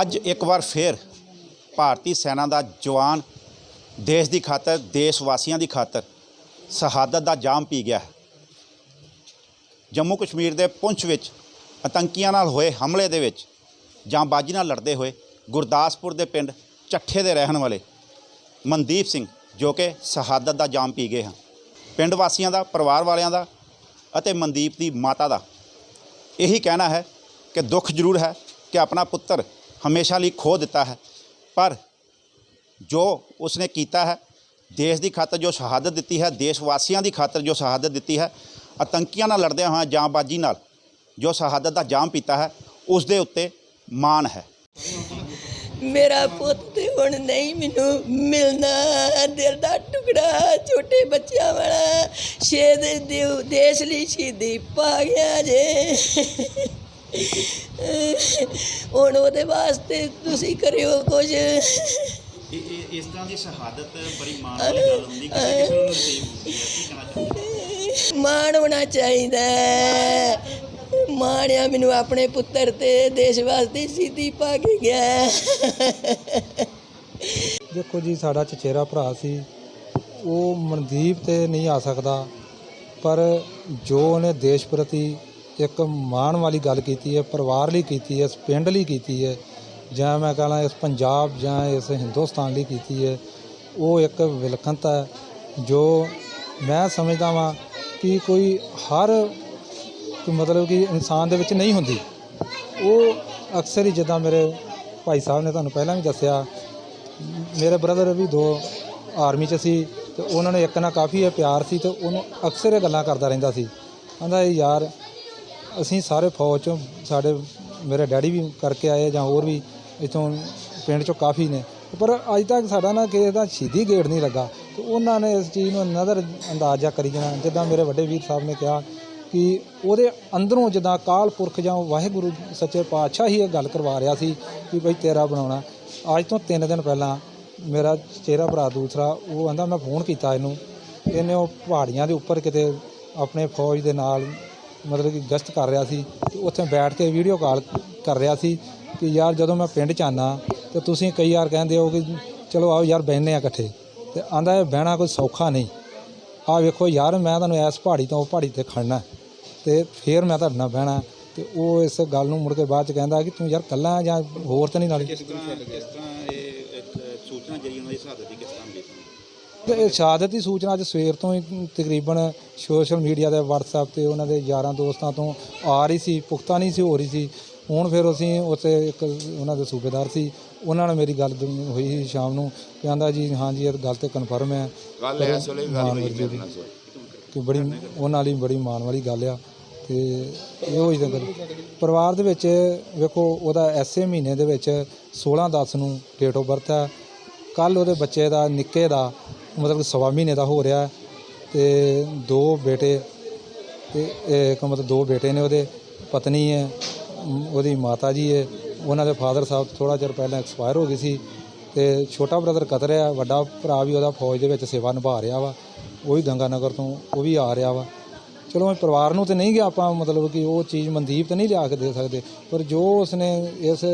ਅੱਜ ਇੱਕ ਵਾਰ ਫੇਰ ਭਾਰਤੀ ਸੈਨਾ ਦਾ ਜਵਾਨ ਦੇਸ਼ ਦੀ ਖਾਤਰ, ਦੇਸ਼ ਵਾਸੀਆਂ ਦੀ ਖਾਤਰ ਸ਼ਹਾਦਤ ਦਾ ਜਾਮ ਪੀ ਗਿਆ ਹੈ। ਜੰਮੂ ਕਸ਼ਮੀਰ ਦੇ ਪੁੰਛ ਵਿੱਚ ਆਤੰਕੀਆਂ ਨਾਲ ਹੋਏ ਹਮਲੇ ਦੇ ਵਿੱਚ ਜਾਂਬਾਜ਼ੀ ਨਾਲ ਲੜਦੇ ਹੋਏ ਗੁਰਦਾਸਪੁਰ ਦੇ ਪਿੰਡ ਚੱਠੇ ਦੇ ਰਹਿਣ ਵਾਲੇ ਮਨਦੀਪ ਸਿੰਘ ਜੋ ਕਿ ਸ਼ਹਾਦਤ ਦਾ ਜਾਮ ਪੀ ਗਏ ਹਨ। ਪਿੰਡ ਵਾਸੀਆਂ ਦਾ, ਪਰਿਵਾਰ ਵਾਲਿਆਂ ਦਾ ਅਤੇ ਮਨਦੀਪ ਦੀ ਮਾਤਾ ਦਾ ਇਹੀ ਕਹਿਣਾ ਹੈ ਕਿ ਦੁੱਖ ਜ਼ਰੂਰ ਹੈ ਕਿ ਆਪਣਾ ਪੁੱਤਰ ਹਮੇਸ਼ਾ ਲਈ ਖੋ ਦਿੱਤਾ ਹੈ ਪਰ ਜੋ ਉਸਨੇ ਕੀਤਾ ਹੈ ਦੇਸ਼ ਦੀ ਖਾਤਰ ਜੋ ਸ਼ਹਾਦਤ ਦਿੱਤੀ ਹੈ ਦੇਸ਼ ਵਾਸੀਆਂ ਦੀ ਖਾਤਰ ਜੋ ਸ਼ਹਾਦਤ ਦਿੱਤੀ ਹੈ ਆਤੰਕੀਆਂ ਨਾਲ ਲੜਦਿਆਂ ਹੋਇਆਂ ਜਾਂਬਾਜ਼ੀ ਨਾਲ ਜੋ ਸ਼ਹਾਦਤ ਦਾ ਜਾਮ ਪੀਤਾ ਹੈ ਉਸ ਦੇ ਉੱਤੇ ਮਾਣ ਹੈ ਮੇਰਾ ਪੁੱਤ ਤੇ ਹੁਣ ਨਹੀਂ ਮੈਨੂੰ ਮਿਲਣਾ ਦਿਲ ਦਾ ਟੁਕੜਾ ਛੋਟੇ ਬੱਚਿਆਂ ਵਾਲਾ ਸ਼ੇਦ ਦਿਓ ਦੇਸ਼ ਲਈ ਸ਼ਹੀਦੀ ਪਾ ਗਿਆ ਜੇ ਹੁਣ ਉਹਦੇ ਵਾਸਤੇ ਤੁਸੀਂ ਕਰਿਓ ਕੁਝ। ਇਸ ਤਰ੍ਹਾਂ ਦੀ ਸ਼ਹਾਦਤ ਬੜੀ ਮਾਣ ਵਾਲੀ ਗੱਲ ਹੁੰਦੀ ਕਿਸੇ ਕਿਸੇ ਨੂੰ ਨਸੀਬ ਹੁੰਦੀ ਹੈ ਕੀ ਕਹਿਣਾ ਚਾਹੁੰਦੇ ਮਾਣ ਹੋਣਾ ਚਾਹੀਦਾ ਹੈ। ਮਾਣਿਆ ਮੈਨੂੰ ਆਪਣੇ ਪੁੱਤਰ ਤੇ ਦੇਸ਼ ਵਾਸਤੇ ਸ਼ਹੀਦੀ ਪਾ ਕੇ ਗਿਆ ਦੇਖੋ ਜੀ ਸਾਡਾ ਚਚੇਰਾ ਭਰਾ ਸੀ। ਉਹ ਮਨਦੀਪ ਤੇ ਨਹੀਂ ਆ ਸਕਦਾ ਪਰ ਜੋ ਉਹਨੇ ਦੇਸ਼ ਪ੍ਰਤੀ ਇੱਕ ਮਾਣ ਵਾਲੀ ਗੱਲ ਕੀਤੀ ਹੈ, ਪਰਿਵਾਰ ਲਈ ਕੀਤੀ ਹੈ, ਇਸ ਪਿੰਡ ਲਈ ਕੀਤੀ ਹੈ, ਜਾਂ ਮੈਂ ਕਹਾਂ ਇਸ ਪੰਜਾਬ ਜਾਂ ਇਸ ਹਿੰਦੁਸਤਾਨ ਲਈ ਕੀਤੀ ਹੈ, ਉਹ ਇੱਕ ਵਿਲੱਖਣਤਾ ਹੈ, ਜੋ ਮੈਂ ਸਮਝਦਾ ਵਾਂ ਕਿ ਕੋਈ ਹਰ ਮਤਲਬ ਕਿ ਇਨਸਾਨ ਦੇ ਵਿੱਚ ਨਹੀਂ ਹੁੰਦੀ। ਉਹ ਅਕਸਰ ਹੀ ਜਿੱਦਾਂ ਮੇਰੇ ਭਾਈ ਸਾਹਿਬ ਨੇ ਤੁਹਾਨੂੰ ਪਹਿਲਾਂ ਵੀ ਦੱਸਿਆ, ਮੇਰੇ ਬ੍ਰਦਰ ਵੀ ਦੋ ਆਰਮੀ 'ਚ ਸੀ ਤੇ ਉਹਨਾਂ ਨੇ ਇੱਕ ਨਾਲ ਕਾਫੀ ਇਹ ਪਿਆਰ ਸੀ ਤੇ ਉਹਨੂੰ ਅਕਸਰ ਇਹ ਗੱਲਾਂ ਕਰਦਾ ਰਹਿੰਦਾ ਸੀ। ਕਹਿੰਦਾ ਇਹ ਯਾਰ ਅਸੀਂ ਸਾਰੇ ਫੌਜ 'ਚੋਂ ਸਾਡੇ ਮੇਰੇ ਡੈਡੀ ਵੀ ਕਰਕੇ ਆਏ ਜਾਂ ਹੋਰ ਵੀ ਇੱਥੋਂ ਪਿੰਡ 'ਚੋਂ ਕਾਫੀ ਨੇ। ਪਰ ਅੱਜ ਤੱਕ ਸਾਡਾ ਨਾ ਕਿਸੇ ਦਾ ਸ਼ਹੀਦੀ ਗੇਟ ਨਹੀਂ ਲੱਗਾ। ਤੇ ਉਹਨਾਂ ਨੇ ਇਸ ਚੀਜ਼ ਨੂੰ ਨਜ਼ਰ ਅੰਦਾਜ਼ਾ ਕਰੀ ਜਾਣਾ। ਜਿੱਦਾਂ ਮੇਰੇ ਵੱਡੇ ਵੀਰ ਸਾਹਿਬ ਨੇ ਕਿਹਾ ਕਿ ਉਹਦੇ ਅੰਦਰੋਂ ਜਿੱਦਾਂ ਅਕਾਲ ਪੁਰਖ ਜਾਂ ਵਾਹਿਗੁਰੂ ਸੱਚੇ ਪਾਤਸ਼ਾਹ ਹੀ ਇਹ ਗੱਲ ਕਰਵਾ ਰਿਹਾ ਸੀ ਕਿ ਭਾਈ ਤੇਰਾ ਬਣਾਉਣਾ। ਅੱਜ ਤੋਂ 3 ਦਿਨ ਪਹਿਲਾਂ ਮੇਰਾ ਚਿਹਰਾ ਭਰਾ ਦੂਸਰਾ ਉਹ ਕਹਿੰਦਾ ਮੈਂ ਫੋਨ ਕੀਤਾ ਇਹਨੂੰ। ਇਹਨੇ ਉਹ ਪਹਾੜੀਆਂ ਦੇ ਉੱਪਰ ਕਿਤੇ ਆਪਣੇ ਫੌਜ ਦੇ ਨਾਲ ਮਤਲਬ ਕਿ ਗਸ਼ਤ ਕਰ ਰਿਹਾ ਸੀ ਤੇ ਉੱਥੇ ਬੈਠ ਕੇ ਵੀਡੀਓ ਕਾਲ ਕਰ ਰਿਹਾ ਸੀ ਕਿ ਯਾਰ ਜਦੋਂ ਮੈਂ ਪਿੰਡ ਚ ਆਨਾ ਤੇ ਤੁਸੀਂ ਕਈ ਵਾਰ ਕਹਿੰਦੇ ਹੋ ਕਿ ਚਲੋ ਆਓ ਯਾਰ ਬਹਿਨੇ ਆ ਇਕੱਠੇ। ਤੇ ਆਂਦਾ ਇਹ ਬਹਿਣਾ ਕੋਈ ਸੌਖਾ ਨਹੀਂ। ਆ ਵੇਖੋ ਯਾਰ ਮੈਂ ਤੁਹਾਨੂੰ ਇਸ ਪਹਾੜੀ ਤੋਂ ਪਹਾੜੀ ਤੇ ਖੜਨਾ। ਤੇ ਫੇਰ ਮੈਂ ਤੁਹਾਡੇ ਨਾਲ ਬਹਿਣਾ। ਤੇ ਉਹ ਇਸ ਗੱਲ ਨੂੰ ਮੁੜ ਕੇ ਬਾਅਦ ਚ ਕਹਿੰਦਾ ਕਿ ਤੂੰ ਯਾਰ ਕੱਲਾ ਜਾਂ ਹੋਰ ਤਾਂ ਨਹੀਂ ਨਾਲ? ਕਿਸ ਤਰ੍ਹਾਂ ਕਿਸ ਤਰ੍ਹਾਂ ਇਹ ਸੂਚਨਾ ਜਰੀ ਉਹਨਾਂ ਦੀ ਸ਼ਹਾਦਤ ਦੀ ਕਿਸ ਤਰ੍ਹਾਂ ਮਿਲੀ ਤੇ ਇਹ ਸ਼ਹਾਦਤ ਦੀ ਸੂਚਨਾ ਅੱਜ ਸਵੇਰ ਤੋਂ ਹੀ ਤਕਰੀਬਨ ਸੋਸ਼ਲ ਮੀਡੀਆ ਤੇ WhatsApp ਤੇ ਉਹਨਾਂ ਦੇ ਯਾਰਾਂ ਦੋਸਤਾਂ ਤੋਂ ਆ ਰਹੀ ਸੀ ਪੁਖਤਾ ਨਹੀਂ ਸੀ ਹੋ ਰਹੀ ਸੀ। ਹੁਣ ਫਿਰ ਅਸੀਂ ਉੱਥੇ ਇੱਕ ਉਹਨਾਂ ਦੇ ਸੂਬੇਦਾਰ ਸੀ ਉਹਨਾਂ ਨਾਲ ਮੇਰੀ ਗੱਲ ਦ- ਹੋਈ ਸੀ ਸ਼ਾਮ ਨੂੰ ਕਹਿੰਦਾ ਜੀ ਹਾਂ ਜੀ ਇਹ ਗੱਲ ਤੇ ਕਨਫਰਮ ਹੈ। ਗੱਲ ਇਸ ਵੇਲੇ ਗੱਲ ਹੋਈ ਮੇਰੇ ਨਾਲ ਸਰ। ਕਿ ਬੜੀ ਉਹਨਾਂ ਲਈ ਬੜੀ ਮਾਣ ਵਾਲੀ ਗੱਲ ਆ ਤੇ ਇਹੋ ਹੀ ਤਾਂ ਗੱਲ। ਪਰਿਵਾਰ ਦੇ ਵਿੱਚ ਵੇਖੋ ਉਹਦਾ ਐਸੇ ਮਹੀਨੇ ਦੇ ਵਿੱਚ 16 10 ਨੂੰ ਡੇਟ ਆਫ ਬਰਥ ਹੈ। ਕੱਲ ਉਹਦੇ ਬੱਚੇ ਦਾ ਨਿੱਕੇ ਦਾ ਮਤਲਬ ਸਵਾ ਮਹੀਨੇ ਦਾ ਹੋ ਰਿਹਾ ਹੈ ਤੇ ਦੋ ਬੇਟੇ ਤੇ ਇੱਕ ਮਤਲਬ ਦੋ ਬੇਟੇ ਨੇ ਉਹਦੇ, ਪਤਨੀ ਹੈ, ਉਹਦੀ ਮਾਤਾ ਜੀ ਹੈ, ਉਹਨਾਂ ਦੇ ਫਾਦਰ ਸਾਹਿਬ ਥੋੜਾ ਚਿਰ ਪਹਿਲਾਂ ਐਕਸਪਾਇਰ ਹੋ ਗਏ ਸੀ ਤੇ ਛੋਟਾ ਬ੍ਰਦਰ ਕਤਰ ਹੈ ਵੱਡਾ ਭਰਾ ਵੀ ਉਹਦਾ ਫੌਜ ਦੇ ਵਿੱਚ ਸੇਵਾ ਨਿਭਾ ਰਿਹਾ ਵਾ, ਉਹ ਵੀ ਗੰਗਾਨਗਰ ਤੋਂ, ਉਹ ਵੀ ਆ ਰਿਹਾ ਵਾ। ਚਲੋ ਇਹ ਪਰਿਵਾਰ ਨੂੰ ਤੇ ਨਹੀਂ ਗਿਆ ਆਪਾਂ, ਮਤਲਬ ਕਿ ਉਹ ਚੀਜ਼ ਮਨਦੀਪ ਤੇ ਨਹੀਂ ਲਿਆ ਕੇ ਦੇ ਸਕਦੇ, ਪਰ ਜੋ ਉਸਨੇ ਇਸ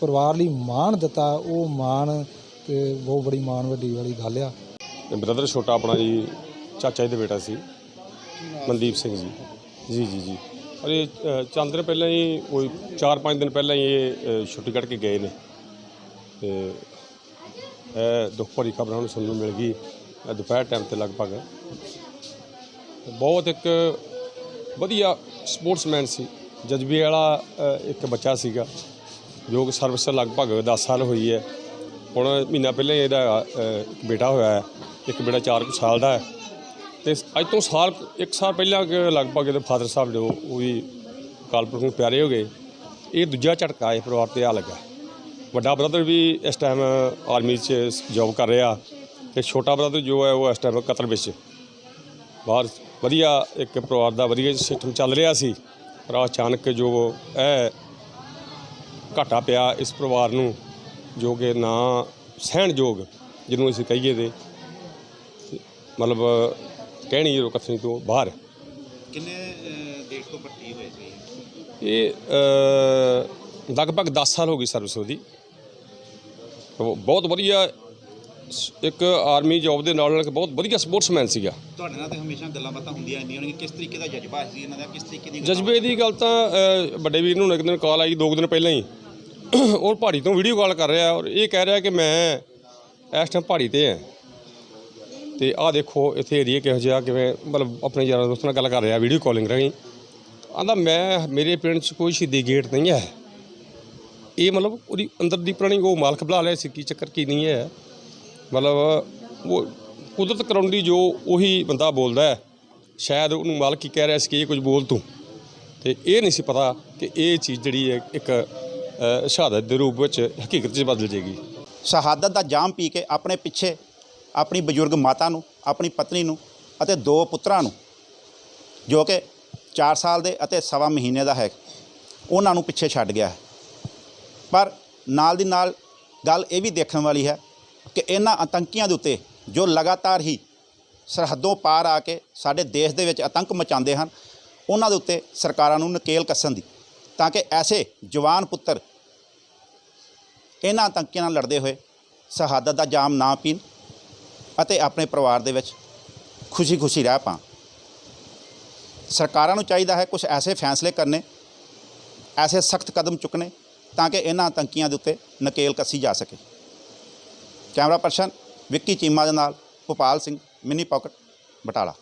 ਪਰਿਵਾਰ ਲਈ ਮਾਣ ਦਿੱਤਾ, ਉਹ ਮਾਣ ਤੇ ਬਹੁਤ ਬੜੀ ਮਾਣ ਵੱਡੀ ਵਾਲੀ ਗੱਲ ਆ। ਬ੍ਰਦਰ ਛੋਟਾ ਆਪਣਾ ਜੀ ਚਾਚਾ ਜੀ ਦਾ ਬੇਟਾ ਸੀ ਮਨਦੀਪ ਸਿੰਘ ਜੀ। ਜੀ ਜੀ ਜੀ। ਔਰ ਇਹ ਅ, ਚੰਦ ਦਿਨ ਪਹਿਲਾਂ ਹੀ ਕੋਈ 4-5 ਦਿਨ ਪਹਿਲਾਂ ਹੀ ਇਹ ਛੁੱਟੀ ਕੱਢ ਕੇ ਗਏ ਨੇ। ਤੇ ਇਹ ਦੁੱਖ ਭਰੀ ਖਬਰ ਹੁਣ ਸੁਣਨ ਨੂੰ ਮਿਲ ਗਈ ਅ, ਦੁਪਹਿਰ ਟਾਈਮ ਤੇ ਲਗਭਗ। ਬਹੁਤ ਇੱਕ ਵਧੀਆ ਸਪੋਰਟਸਮੈਨ ਸੀ। ਜਜ਼ਬੇ ਵਾਲਾ ਇੱਕ ਬੱਚਾ ਸੀਗਾ ਜੋ ਕਿ ਸਰਵਿਸ ਲਗਭਗ 10 ਸਾਲ ਹੋਈ ਹੈ। ਹੁਣ ਮਹੀਨਾ ਪਹਿਲਾਂ ਹੀ ਇਹਦਾ ਇੱਕ ਬੇਟਾ ਹੋਇਆ ਹੈ। ਇੱਕ ਬੇਟਾ 4 ਸਾਲ ਦਾ ਹੈ। ਤੇ ਅੱਜ ਤੋਂ ਸਾਲ, ਇੱਕ ਸਾਲ ਪਹਿਲਾਂ ਲਗਭਗ ਇਹਦੇ ਫਾਦਰ ਸਾਹਿਬ ਜੋ ਉਹ ਵੀ ਕਾਲਪੁਰਖ ਨੂੰ ਪਿਆਰੇ ਹੋ ਗਏ। ਇਹ ਦੂਜਾ ਝਟਕਾ ਇਹ ਪਰਿਵਾਰ ਤੇ ਆ ਲੱਗਾ। ਵੱਡਾ ਬ੍ਰਦਰ ਵੀ ਇਸ ਟਾਈਮ ਆਰਮੀ 'ਚ ਜੌਬ ਕਰ ਰਿਹਾ ਤੇ ਛੋਟਾ ਬ੍ਰਦਰ ਜੋ ਹੈ ਉਹ ਇਸ ਟਾਈਮ ਕਤਰ ਵਿੱਚ। ਬਾਹਰ ਵਧੀਆ ਇੱਕ ਪਰਿਵਾਰ ਦਾ ਵਧੀਆ ਸਿਸਟਮ ਚੱਲ ਰਿਹਾ ਸੀ। ਪਰ ਅਚਾਨਕ ਜੋ ਇਹ ਘਾਟਾ ਪਿਆ ਇਸ ਪਰਿਵਾਰ ਨੂੰ, ਜੋ ਕਿ ਨਾ ਸਹਿਣਯੋਗ ਜਿਹਨੂੰ ਅਸੀਂ ਕਹੀਏ ਤੇ ਮਤਲਬ ਕਹਿਣੀ ਜੋ ਕਥਨੀ ਤੋਂ ਬਾਹਰ। ਕਿੰਨੇ ਦੇਸ਼ ਤੋਂ ਭਰਤੀ ਹੋਏ ਸੀ? ਇਹ ਅ, ਲਗਭਗ 10 ਸਾਲ ਹੋ ਗਈ ਸਰਵਿਸ ਉਹਦੀ। ਉਹ ਬਹੁਤ ਵਧੀਆ ਸ- ਇੱਕ ਆਰਮੀ ਜੌਬ ਦੇ ਨਾਲ ਨਾਲ ਇੱਕ ਬਹੁਤ ਵਧੀਆ ਸਪੋਰਟਸਮੈਨ ਸੀਗਾ। ਤੁਹਾਡੇ ਨਾਲ ਤੇ ਹਮੇਸ਼ਾ ਗੱਲਾਂ ਬਾਤਾਂ ਹੁੰਦੀਆਂ ਰਹਿੰਦੀਆਂ ਹੋਣਗੀਆਂ। ਕਿਸ ਤਰੀਕੇ ਦਾ ਜਜ਼ਬਾ ਸੀ ਇਹਨਾਂ ਦਾ? ਕਿਸ ਤਰੀਕੇ ਦੀ ਜਜ਼ਬੇ ਦੀ ਗੱਲ ਤਾਂ ਅ, ਵੱਡੇ ਵੀਰ ਨੂੰ ਇੱਕ ਦਿਨ ਕਾਲ ਆਈ ਦੋ ਕੁ ਦਿਨ ਪਹਿਲਾਂ ਹੀ। ਉਹ ਪਹਾੜੀ ਤੋਂ ਵੀਡੀਓ ਕਾਲ ਕਰ ਰਿਹਾ ਔਰ ਇਹ ਕਹਿ ਰਿਹਾ ਕਿ ਮੈਂ ਇਸ ਟਾਈਮ ਪਹਾੜੀ ਤੇ ਹਾਂ। ਤੇ ਆਹ ਦੇਖੋ, ਇੱਥੇ ਏਰੀਆ ਕਿਹੋ ਜਿਹਾ, ਕਿਵੇਂ ਮਤਲਬ ਆਪਣੇ ਯਾਰਾਂ ਦੋਸਤਾਂ ਨਾਲ ਗੱਲ ਕਰ ਰਿਹਾ ਵੀਡੀਓ ਕਾਲਿੰਗ ਰਾਹੀਂ। ਆਂਦਾ ਮੈਂ, ਮੇਰੇ ਪਿੰਡ 'ਚ ਕੋਈ ਸ਼ਹੀਦੀ ਗੇਟ ਨਹੀਂ ਹੈ। ਇਹ ਮਤਲਬ ਉਹਦੀ ਅੰਦਰ ਦੀ ਪੁਰਾਣੀ ਉਹ ਮਾਲਕ ਬੁਲਾ ਲਿਆ ਸੀ, ਕੀ ਚੱਕਰ, ਕੀ ਨਹੀਂ ਹੈ। ਮਤਲਬ ਉਹ ਕੁਦਰਤ ਕਰਾਉਂਦੀ ਜੋ ਉਹੀ ਬੰਦਾ ਬੋਲਦਾ ਹੈ, ਸ਼ਾਇਦ ਉਹਨੂੰ ਮਾਲਕ ਹੀ ਕਹਿ ਰਿਹਾ ਸੀ ਕਿ ਇਹ ਕੁਝ ਬੋਲ ਤੂੰ। ਤੇ ਇਹ ਨਹੀਂ ਸੀ ਪਤਾ ਕਿ ਇਹ ਚੀਜ਼ ਜਿਹੜੀ ਹੈ, ਇੱਕ ਸ਼ਹਾਦਤ ਦੇ ਰੂਪ ਵਿੱਚ ਹਕੀਕਤ 'ਚ ਬਦਲ ਜੇਗੀ। ਸ਼ਹਾਦਤ ਦਾ ਜਾਮ ਪੀ ਕੇ ਆਪਣੇ ਪਿੱਛੇ ਆਪਣੀ ਬਜ਼ੁਰਗ ਮਾਤਾ ਨੂੰ, ਆਪਣੀ ਪਤਨੀ ਨੂੰ ਅਤੇ ਦੋ ਪੁੱਤਰਾਂ ਨੂੰ, ਜੋ ਕਿ 4 ਸਾਲ ਦੇ ਅਤੇ ਸਵਾ ਮਹੀਨੇ ਦਾ ਹੈ, ਉਹਨਾਂ ਨੂੰ ਪਿੱਛੇ ਛੱਡ ਗਿਆ ਹੈ। ਪਰ ਨਾਲ ਦੀ ਨਾਲ ਗੱਲ ਇਹ ਵੀ ਦੇਖਣ ਵਾਲੀ ਹੈ ਕਿ ਇਹਨਾਂ ਆਤੰਕੀਆਂ ਦੇ ਉੱਤੇ ਜੋ ਲਗਾਤਾਰ ਹੀ ਸਰਹੱਦੋਂ ਪਾਰ ਆ ਕੇ ਸਾਡੇ ਦੇਸ਼ ਦੇ ਵਿੱਚ ਆਤੰਕ ਮਚਾਉਂਦੇ ਹਨ, ਉਹਨਾਂ ਦੇ ਉੱਤੇ ਸਰਕਾਰਾਂ ਨੂੰ ਨਕੇਲ ਕੱਸਣ ਦੀ, ਤਾਂ ਕਿ ਐਸੇ ਜਵਾਨ ਪੁੱਤਰ ਇਹਨਾਂ ਆਤੰਕੀਆਂ ਨਾਲ ਲੜਦੇ ਹੋਏ ਸ਼ਹਾਦਤ ਦਾ ਜਾਮ ਨਾ ਪੀਣ ਅਤੇ ਆਪਣੇ ਪਰਿਵਾਰ ਦੇ ਵਿੱਚ ਖੁਸ਼ੀ-ਖੁਸ਼ੀ ਰਹਿ ਪਾਣ ਸਰਕਾਰਾਂ ਨੂੰ ਚਾਹੀਦਾ ਹੈ ਕੁਝ ਐਸੇ ਫੈਸਲੇ ਕਰਨੇ, ਐਸੇ ਸਖਤ ਕਦਮ ਚੁੱਕਣੇ ਤਾਂ ਕਿ ਇਹਨਾਂ ਆਤੰਕੀਆਂ ਦੇ ਉੱਤੇ ਨਕੇਲ ਕੱਸੀ ਜਾ ਸਕੇ। ਕੈਮਰਾ ਪਰਸਨ ਵਿੱਕੀ ਚੀਮਾ ਦੇ ਨਾਲ ਭੋਪਾਲ ਸਿੰਘ, ਮਿੰਨੀ ਪਾਕਟ, ਬਟਾਲਾ।